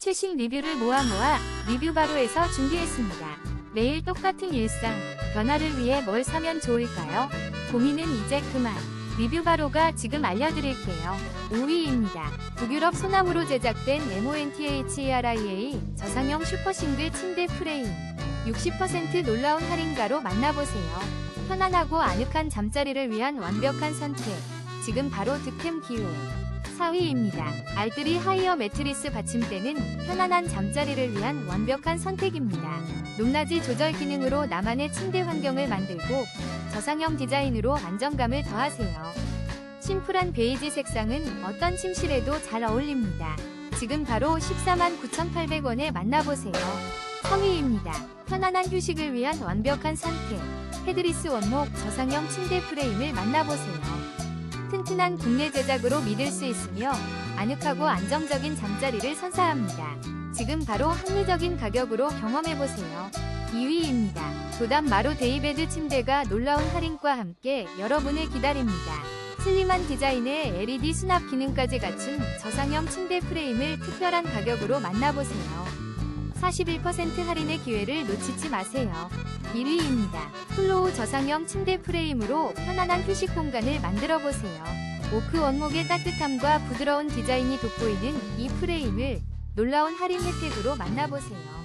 최신 리뷰를 모아 모아 리뷰 바로에서 준비했습니다. 매일 똑같은 일상, 변화를 위해 뭘 사면 좋을까요? 고민은 이제 그만. 리뷰 바로가 지금 알려드릴게요. 5위입니다. 북유럽 소나무로 제작된 MONTHERIA 저상형 슈퍼싱글 침대 프레임. 60% 놀라운 할인가로 만나보세요. 편안하고 아늑한 잠자리를 위한 완벽한 선택. 지금 바로 득템 기회. 4위입니다. 알뜰이 하이어 매트리스 받침대는 편안한 잠자리를 위한 완벽한 선택입니다. 높낮이 조절 기능으로 나만의 침대 환경을 만들고 저상형 디자인으로 안정감을 더하세요. 심플한 베이지 색상은 어떤 침실에도 잘 어울립니다. 지금 바로 14만 9,800원에 만나보세요. 3위입니다. 편안한 휴식을 위한 완벽한 선택. 헤드리스 원목 저상형 침대 프레임을 만나보세요. 튼튼한 국내 제작으로 믿을 수 있으며 아늑하고 안정적인 잠자리를 선사합니다. 지금 바로 합리적인 가격으로 경험해보세요. 2위입니다. 도담 마루 데이베드 침대가 놀라운 할인과 함께 여러분을 기다립니다. 슬림한 디자인에 LED 수납 기능까지 갖춘 저상형 침대 프레임을 특별한 가격으로 만나보세요. 41% 할인의 기회를 놓치지 마세요. 1위입니다. 플로우 저상형 침대 프레임으로 편안한 휴식 공간을 만들어 보세요. 오크 원목의 따뜻함과 부드러운 디자인이 돋보이는 이 프레임을 놀라운 할인 혜택으로 만나보세요.